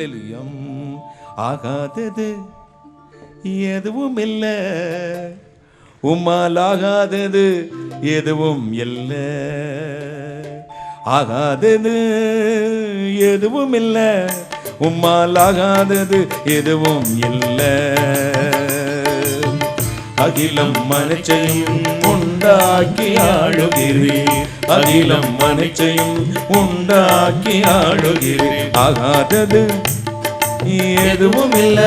ஹalleluya. ஆகாதது. எதுவும் இல்ல உம்மால் ஆகாதது எதுவும் இல்லை. ஆகாதது எதுவும் இல்லை உம்மால் ஆகாதது எதுவும் இல்லை. அகிலம் மனச்சையும் உண்டாக்கி ஆளுகிறீர். அகிலம் மனச்சையும் உண்டாக்கி ஆளுகிறீர். ஆகாதது எதுவும் இல்ல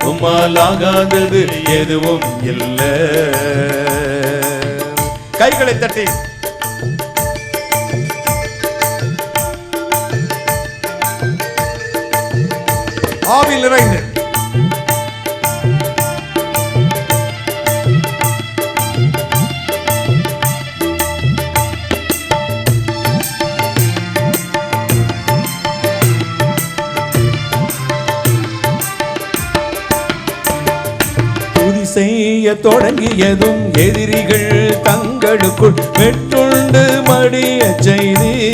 உம்மால் ஆகாதது எதுவும் இல்ல கைகளை தட்டி. ஆவில் நிறைந்து. செய்ய தொடங்கியதும் எதிரிகள் தங்களுக்குள் வெட்டுண்டு மடிய செய்தி.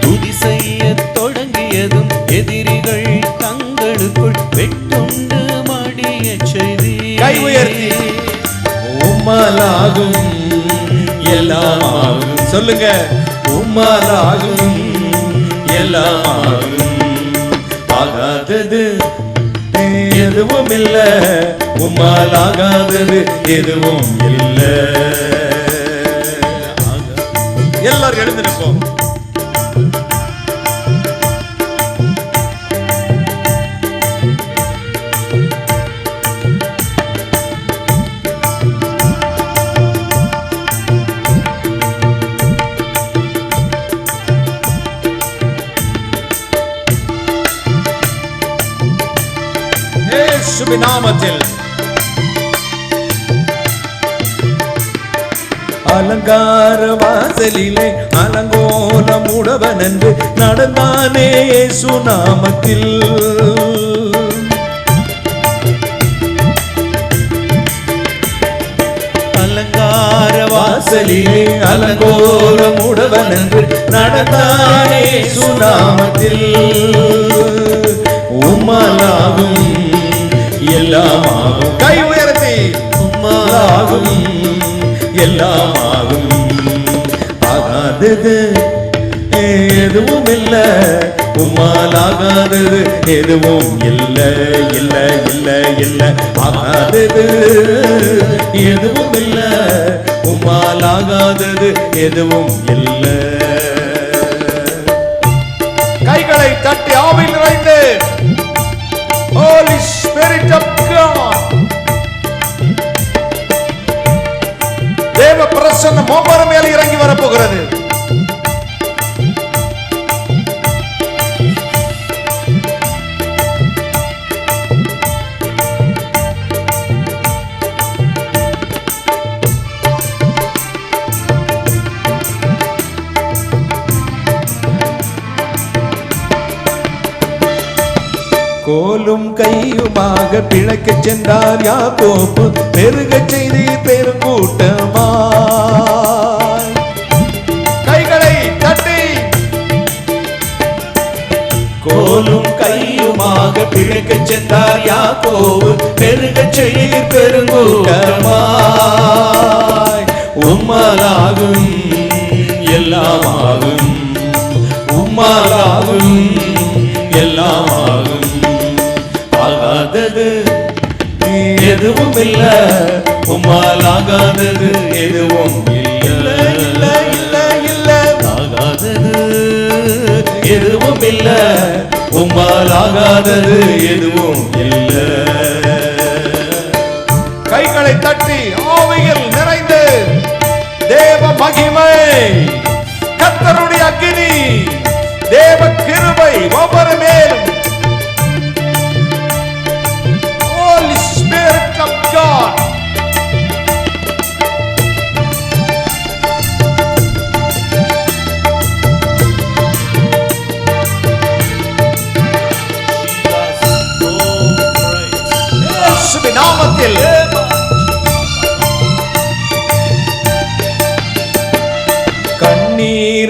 துதி செய்ய தொடங்கியதும் எதிரிகள் தங்களுக்குள் வெட்டுண்டு மடிய செய்தி. கை உயர்த்தி. உம்மலாகும் எல்லாமாகும். சொல்லுங்க. உம்மலாகும் எல்லாமாகும். ஆகாதது. எதுவும் இல்ல உம்மால் ஆகாதது. எதுவும் இல்ல எல்லாரும் எழுந்திருப்போம். இயேசுவின் நாமத்தில். அலங்கார வாசலிலே அலங்கோலம் உடவன் என்று நடந்தானே இயேசு நாமத்தில். அலங்கார வாசலிலே அலங்கோலம் உடவன் என்று நடந்தானே இயேசு நாமத்தில். உம்மலாகும் கை உயர்த்தி. உம்மலாகும் எல்லாமாகும் ஆகாதது எதுவும் இல்ல. உம்மால் ஆகாதது எதுவும் இல்ல இல்ல இல்ல இல்ல. ஆகாதது எதுவும் இல்ல. உம்மால் ஆகாதது எதுவும் இல்ல. கைகளை தட்டி ஆவில் நிறைந்து பிரசன்னம் ஒவ்வொரு மேல இறங்கி வரப்போகிறது. கோலும் கையுமாக பிழைக்கச் சென்றார் யாக்கோப்பு பெருகச் செய்தி பெருங்கூட்டமா கையுமாக பிழைக்கச் சென்றார் யாக்கோவு பெருக செய்தி பெருங்கூட்டமாய். உம்மலாகும் எல்லாமாகும். உம்மலாகும் எல்லாமாகும். ஆகாதது எதுவும் இல்லை உம்மால் ஆகாதது எதுவும் இல்லை. இல்லாதது எதுவும் இல்லை.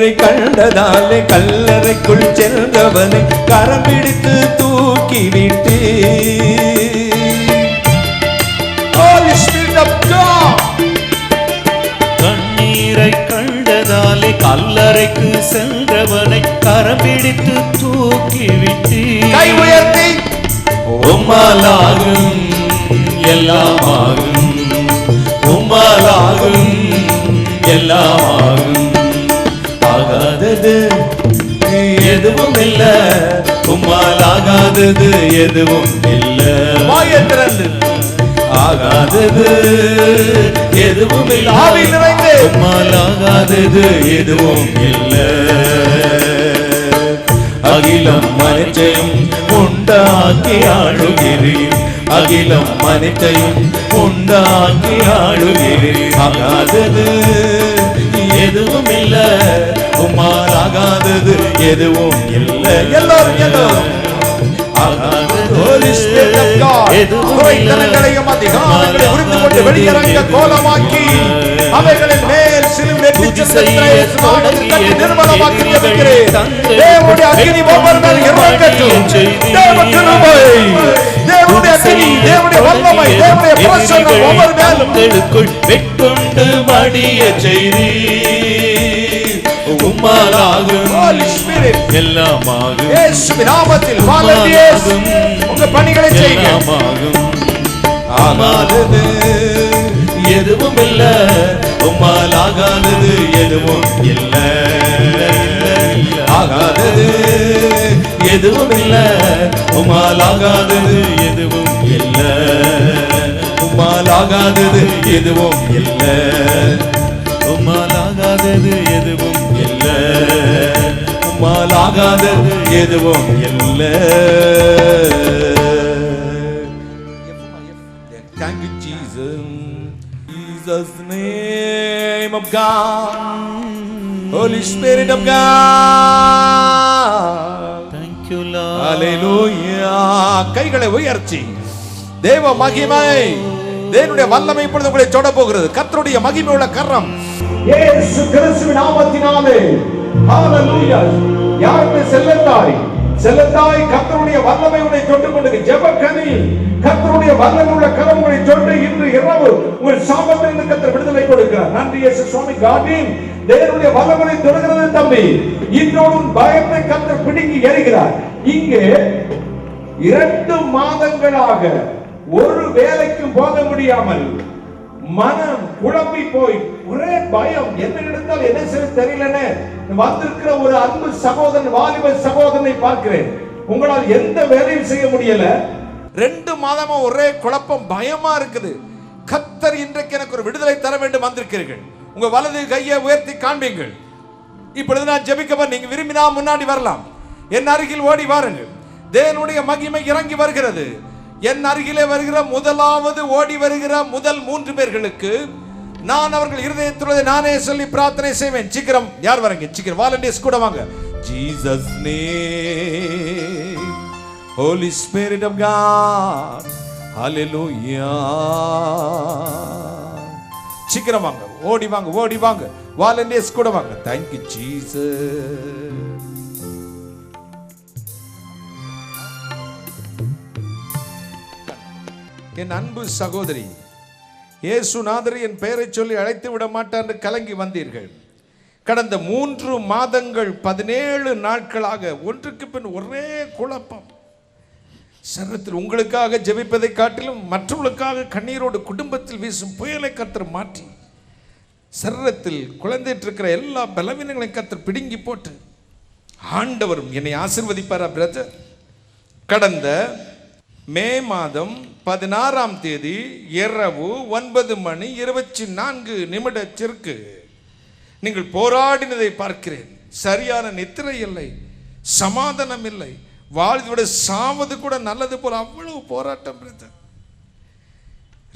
கண்ணீரை கண்டதாலே கல்லறைக்குள் சென்றவனை கரம் பிடித்து தூக்கிவிட்டு. கண்ணீரை கண்டதாலே கல்லறைக்கு சென்றவனை கரம் பிடித்து தூக்கிவிட்டு கை உயர்த்தி. உம்மாலாகும் எல்லாமாகும். உம்மாலாகும் எல்லாமாகும். ஆகாதது. எதுவும் இல்ல. உம்மாலாகாதது. எதுவும் இல்ல. வாயை திறந்து ஆகாதது. எதுவும் இல்ல. ஆவி நிறைந்து. உம்மாலாகாதது. எதுவும் இல்ல. அகிலம் மனிச்சையும் உண்டாக்கி ஆளுகிறீர். அகிலம் மனிச்சையும் உண்டாக்கி ஆளுகிறீர். ஆகாதது. எதுவும் இல்ல. உம்மால் ஆகாதது எதுவும் இல்ல. எல்லாரும் எல்லாரும். குறைத்தனங்களையும் அதிகாரங்களை உரிந்து கொண்டு வெளியிறங்க கோலமாக்கி அவைகளின் சிலுவை வெற்றி தட்டி நிர்மலமாக்கி ஜெபிக்கிறேன். தேவனுடைய அக்கினி ஒவ்வொரு மேல் இறங்கட்டும். தேவ கிருபை, தேவனுடைய அக்கினி, தேவனுடைய வல்லமை, தேவனுடைய பிரசன்னம் ஒவ்வொரு மேலும் எங்களுக்குள் வெட்கொண்டு மடிய செய்தி. உம்மாலாகும். Holy Spirit, எல்லாமாகும். இயேசுவின் நாமத்தில் volunteers, உங்க பணிகளை செய்யுங்க. ஆகாதது எதுவும் இல்ல. உம்மால் ஆகாதது எதுவும் இல்ல. ஆகாதது எதுவும் இல்ல. உம்மால் ஆகாதது எதுவும் இல்ல. உம்மால் ஆகாதது எதுவும் இல்ல. உம்மால் ஆகாதது எதுவும் இல்ல. உம்மால் ஆகாதது எதுவும் இல்லை. Jesus, name of God. Holy Spirit of God. Thank you, Lord. Hallelujah. கைகளை உயர்த்தி தேவ மகிமை தேவனுடைய வல்லமை இப்பொழுது உங்களை தொட போகிறது கர்த்தருடைய மகிமை உள்ள கரம் இயேசு கிறிஸ்துவின் நாமத்தினாலே ஹalleluya யாருமே செல்லத்தாய் செல்லத்தாய் கத்தருடைய வல்லமை உன்னை தொட்டுக் கொண்டு ஜெபக்கனி கத்தருடைய வல்லமை உள்ள கரம் உங்களை தொட்டு இன்று இரவு உங்கள் சாபத்திலிருந்து கத்தர் விடுதலை கொடுக்கிறார். நன்றி இயேசு சுவாமி காட்டின். தேவனுடைய வல்லமை தொடுகிறது தம்பி. இன்றோடு பயத்தை கத்தர் பிடுங்கி எறிகிறார். இங்கே இரண்டு மாதங்களாக ஒரு வேலைக்கும் போக முடியாமல் மனம் குழம்பி போய் ஒரே பயம். என்ன நடந்தால் என்ன செய்ய தெரியலன்னு வந்திருக்கிற ஒரு அன்பு சகோதரன் வாலிப சகோதரனை பார்க்கிறேன். உங்களால் எந்த வேலையும் செய்ய முடியல. ரெண்டு மாதமா ஒரே குழப்பம் பயமா இருக்குது. கத்தர் இன்றைக்கு எனக்கு ஒரு விடுதலை தர வேண்டும் வந்திருக்கிறீர்கள். உங்க வலது கையை உயர்த்தி காண்பீங்கள் இப்பொழுது நான் ஜெபிக்க நீங்க விரும்பினா முன்னாடி வரலாம். என் அருகில் ஓடி வாருங்கள். தேவனுடைய மகிமை இறங்கி வருகிறது. என் அருகிலே வருகிற முதலாவது ஓடி வருகிற முதல் மூன்று பேர்களுக்கு நான் அவர்கள் இருதயத்துள்ளதை நானே சொல்லி பிரார்த்தனை செய்வேன். சீக்கிரம் யார் வரங்க? சீக்கிரம் வாலண்டியர்ஸ் கூட வாங்க. Jesus name holy spirit of God hallelujah சீக்கிரம் வாங்க. ஓடி வாங்க ஓடி வாங்க. வாலண்டியர்ஸ் கூட வாங்க. தேங்க் யூ ஜீசஸ் என் அன்பு சகோதரி இயேசுநாதர் என் பெயரை சொல்லி அழைத்து விட மாட்டார் என்று கலங்கி வந்தீர்கள். கடந்த மூன்று மாதங்கள் பதினேழு நாட்களாக ஒன்றுக்கு பின் ஒரே குழப்பம். சரத்தில் உங்களுக்காக ஜெபிப்பதை காட்டிலும் மற்றவர்களுக்காக கண்ணீரோடு குடும்பத்தில் வீசும் புயலை கத்தர் மாற்றி சரீரத்தில் குழந்தைட்டு இருக்கிற எல்லா பலவீனங்களையும் கத்தர் பிடுங்கி போட்டு ஆண்டவரும் என்னை ஆசிர்வதிப்பாரா பிரதர் கடந்த மே மாதம் பதினாறாம் தேதி இரவு ஒன்பது மணி இருபத்தி நான்கு நிமிடத்திற்கு நீங்கள் போராடினதை பார்க்கிறேன். சரியான நித்திரை இல்லை சமாதானம் இல்லை. வாழ்வதை சாவது கூட நல்லது போல் அவ்வளவு போராட்டம் பிரதர்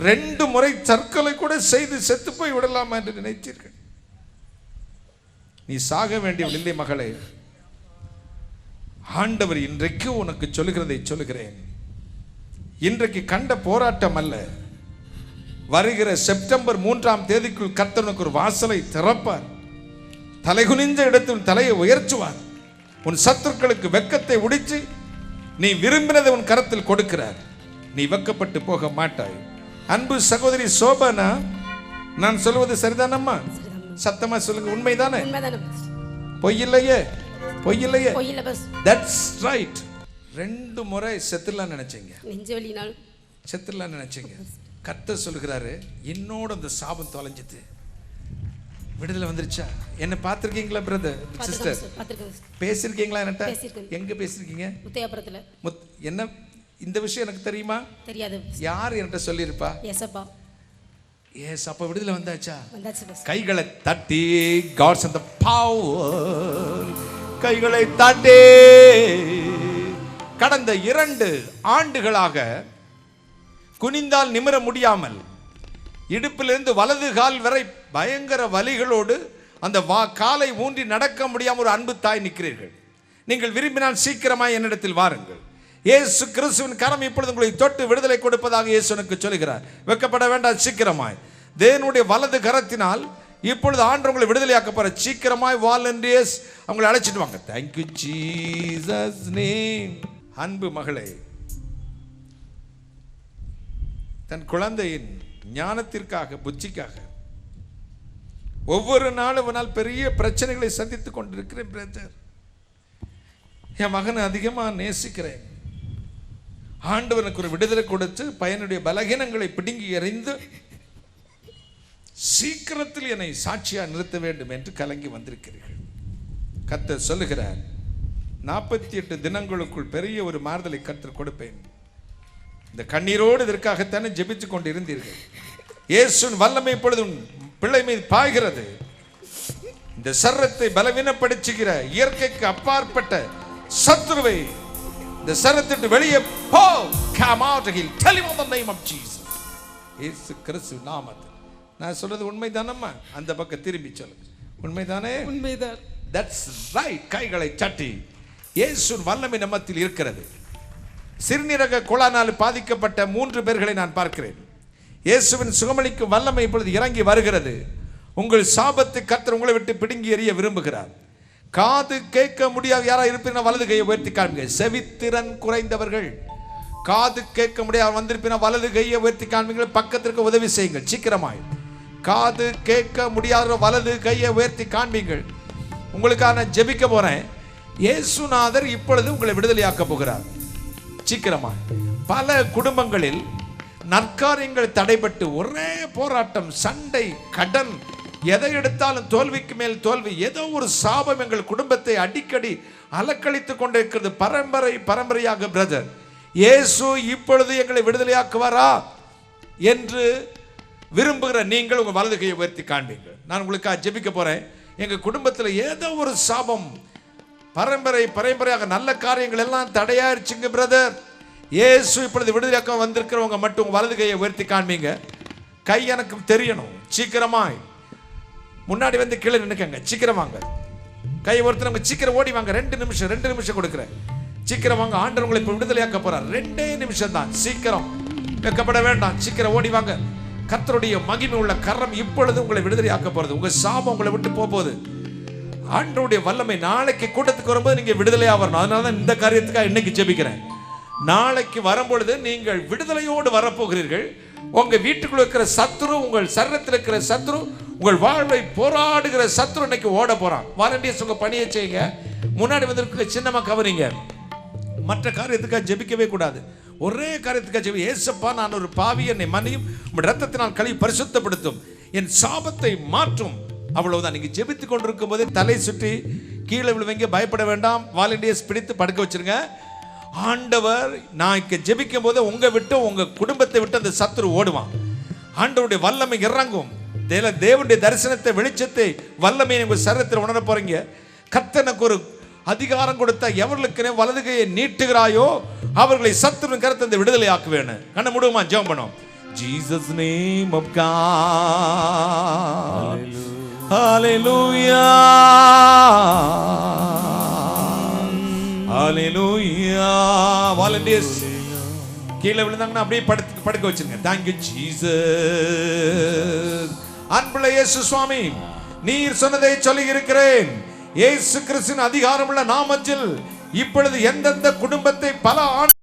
ரெண்டு முறை தற்கொலை கூட செய்து செத்து போய் விடலாம் என்று நினைத்தீர்கள். நீ சாக வேண்டியவள் இல்லை மகளே. ஆண்டவர் இன்றைக்கு உனக்கு சொல்லுகிறதை சொல்லுகிறேன். இன்றைக்கு கண்ட போராட்டம் அல்ல. வருகிற செப்டம்பர் மூன்றாம் தேதிக்குள் கர்த்தர் உனக்கு ஒரு வாசலை திறப்பார். தலைகுனிந்த இடத்தில் தலையை உயர்த்துவார். உன் சத்துருக்களுக்கு வெக்கத்தை உடிச்சு நீ விரும்பினதை உன் கரத்தில் கொடுக்கிறார். நீ வெக்கப்பட்டு போக மாட்டாய். அன்பு சகோதரி சோபனா நான் சொல்வது சரிதானம்மா? சத்தமா சொல்லுங்க உண்மைதானே? பொய் இல்லையே? பொய் இல்லையே? தட்ஸ் ரைட் ரெண்டு முறை செத்துலாம் நினைச்சீங்க. நெஞ்சு வலினால். செத்துலாம் நினைச்சீங்க. கர்த்தர் சொல்கிறாரு என்னோட அந்த சாபம் தொலைஞ்சிது. விடுதலை வந்துருச்சா? என்ன பார்த்துருக்கீங்களா பிரதர் சிஸ்டர் பேசியிருக்கீங்களா என்கிட்ட. எங்க பேசியிருக்கீங்க? முத்தையாபுரத்தில் முத் என்ன இந்த விஷயம் எனக்கு தெரியுமா? தெரியாது. யார் என்கிட்ட சொல்லியிருப்பா? எசப்பா ஏஸ் அப்ப விடுதலை வந்தாச்சா? கைகளை தட்டி காட்ஸ் அந்த பவர் கைகளை தட்டி கடந்த இரண்டு ஆண்டுகளாக குனிந்தால் நிமிர முடியாமல் இடுப்பிலிருந்து வலது கால் வரை பயங்கர வலிகளோடு அந்த வா காலை ஊன்றி நடக்க முடியாமல் ஒரு அன்பு தாய் நிற்கிறீர்கள். நீங்கள் விரும்பினால் சீக்கிரமாய் என்னிடத்தில் வாருங்கள். இயேசு கிறிஸ்துவின் கரம் இப்பொழுது உங்களை தொட்டு விடுதலை கொடுப்பதாக இயேசு எனக்கு சொல்கிறார் வெக்கப்பட வேண்டாம் சீக்கிரமாய். தேவனுடைய வலது கரத்தினால் இப்பொழுது ஆண்டு உங்களை விடுதலையாக்க போற சீக்கிரமாய் வாலண்டியர்ஸ் அவங்களை அழைச்சிட்டு வாங்க. தேங்க்யூ ஜீசஸ் நேம் அன்பு மகளே தன் குழந்தையின் ஞானத்திற்காக புத்திக்காக ஒவ்வொரு நாளும் அவனால் பெரிய பிரச்சனைகளை சந்தித்துக் கொண்டிருக்கிறேன் பிரதர் என் மகனை அதிகமாக நேசிக்கிறேன். ஆண்டவனுக்கு ஒரு விடுதலை கொடுத்து பையனுடைய பலகீனங்களை பிடுங்கி எறிந்து சீக்கிரத்தில் என்னை சாட்சியாக நிறுத்த வேண்டும் என்று கலங்கி வந்திருக்கிறீர்கள். கத்த சொல்லுகிறார் நாற்பத்தி எட்டு தினங்களுக்குள் பெரிய ஒரு மாறுதலை கர்த்தர் கொடுப்பேன். இந்த கண்ணீரோடு இதற்காகத்தானே ஜெபித்துக் கொண்டு இருந்தீர்கள் இயேசுவின் வல்லமை இப்பொழுது உன் பிள்ளை மீது பாய்கிறது. இந்த சர்ரத்தை பலவீனப்படுத்துகிற இயற்கைக்கு அப்பாற்பட்ட சத்துருவை இந்த சரத்திட்டு வெளியே போ. Of here tell him on the name of Jesus. இயேசு கிறிஸ்து நாமத்தில். நான் சொல்றது உண்மைதானம்மா? அந்த பக்கம் திரும்பி சொல்லுங்க உண்மைதானே? உண்மைதான். தட்ஸ் ரைட் கைகளை சட்டி இயேசுவின் வல்லமை நம்மத்தில் இருக்கிறது. சிறுநீரக கோளானால் பாதிக்கப்பட்ட மூன்று பேர்களை நான் பார்க்கிறேன். இயேசுவின் சுகமளிக்கும் வல்லமை இப்பொழுது இறங்கி வருகிறது. உங்கள் சாபத்து கத்தர் உங்களை விட்டு பிடுங்கி எறிய விரும்புகிறார். காது கேட்க முடியாது யாராக இருப்பினா வலது கையை உயர்த்தி காண்பீங்க செவித்திறன் குறைந்தவர்கள். காது கேட்க முடியாது வந்திருப்பினா வலது கையை உயர்த்தி காண்பீங்கள் பக்கத்திற்கு உதவி செய்யுங்கள். சீக்கிரமாய். காது கேட்க முடியாத வலது கையை உயர்த்தி காண்பீங்கள் உங்களுக்காக நான் ஜெபிக்க போறேன். இயேசுநாதர் இப்பொழுது உங்களை விடுதலையாக்க போகிறார். சீக்கிரமா பல குடும்பங்களில் நற்காரியங்கள் தடைபட்டு ஒரே போராட்டம் சண்டை கடன் எதை எடுத்தாலும் தோல்விக்கு மேல் தோல்வி ஏதோ ஒரு சாபம் எங்கள் குடும்பத்தை அடிக்கடி அலக்களித்துக் கொண்டிருக்கிறது. பரம்பரை பரம்பரையாக பிரதர் இயேசு இப்பொழுது எங்களை விடுதலையாக்குவாரா என்று விரும்புகிற நீங்கள் உங்கள் வலது கையை உயர்த்தி காண்பீங்க நான் உங்களுக்காக ஜெபிக்க போறேன். எங்கள் குடும்பத்தில் ஏதோ ஒரு சாபம் பரம்பரை பரம்பரையாக நல்ல காரியங்கள் எல்லாம் தடையாயிருச்சுங்க பிரதர் ஏசு இப்பொழுது விடுதலையாக்கம் வந்திருக்கிறவங்க மட்டும் உங்கள் வலது கையை உயர்த்தி காண்பீங்க. கை எனக்கு தெரியணும். சீக்கிரமாய். முன்னாடி வந்து கீழே நின்னுக்கங்க. சீக்கிரம் வாங்க. கை ஒருத்தரவங்க சீக்கிரம் ஓடி வாங்க. ரெண்டு நிமிஷம் ரெண்டு நிமிஷம் கொடுக்குறேன். சீக்கிரம் வாங்க. ஆண்டவர் உங்களை இப்போ விடுதலையாக்க போறார். ரெண்டே நிமிஷம் தான் சீக்கிரம். வெக்கப்பட வேண்டாம். சீக்கிரம் ஓடி வாங்க. கத்தருடைய மகிமை உள்ள கரம் இப்பொழுது உங்களை விடுதலையாக்க போறது. உங்க சாபம் உங்களை விட்டு போக போகுது. ஆண்டவருடைய வல்லமை நாளைக்கு கூட்டத்துக்கு வரும்போது நீங்க விடுதலையா வரணும். அதனால தான் இந்த காரியத்துக்காக இன்னைக்கு ஜெபிக்கிறேன். நாளைக்கு வரும்பொழுது நீங்கள் விடுதலையோடு வரப்போகிறீர்கள். உங்க வீட்டுக்குள்ள இருக்கிற சத்ரு உங்கள் சரணத்தில் இருக்கிற சத்ரு உங்கள் வாழ்வை போராடுகிற சத்ரு இன்னைக்கு ஓட போறான். வாலண்டியர்ஸ் உங்க பணியை செய்யுங்க. முன்னாடி வந்திருக்கிற சின்னமா கவனிங்க. மற்ற காரியத்துக்காக ஜெபிக்கவே கூடாது. ஒரே காரியத்துக்காக ஜெபி. ஏசப்பா நான் ஒரு பாவி என்னை மன்னியும். ரத்தத்தினால் கழிவு பரிசுத்தப்படுத்தும். என் சாபத்தை மாற்றும். அவ்வளவுதான். நீங்க ஜெபித்துக் கொண்டிருக்கும் போதே தலை சுற்றி கீழே விழுவீங்க பயப்பட வேண்டாம். வாலண்டியர்ஸ் பிடித்து படுக்க வச்சிருங்க. ஆண்டவர் நான் இங்க ஜெபிக்கும் போது உங்க விட்டு உங்க குடும்பத்தை விட்டு அந்த சத்துரு ஓடுவான். ஆண்டவருடைய வல்லமை இறங்கும். தேவனுடைய தரிசனத்தை வெளிச்சத்தை வல்லமையை உங்க சரீரத்தில் உணர போறீங்க. கத்தனுக்கு ஒரு அதிகாரம் கொடுத்த எவர்களுக்கு வலது கையை நீட்டுகிறாயோ அவர்களை சத்துரு கருத்தை அந்த விடுதலை ஆக்க கண்ண முடுமா ஜெபம் பண்ணும் Jesus name of God hallelujah hallelujah volunteers கீழே விழுந்தாங்கன்னா அப்படியே படுத்து படுக்க வச்சிருங்க. தேங்க்யூ ஜீசஸ் அன்புள்ள இயேசு சுவாமி நீர் சொன்னதை சொல்லி இருக்கிறேன் இயேசு கிறிஸ்துவின் அதிகாரமுள்ள நாமத்தில் இப்பொழுது எந்தெந்த குடும்பத்தை பல ஆண்டு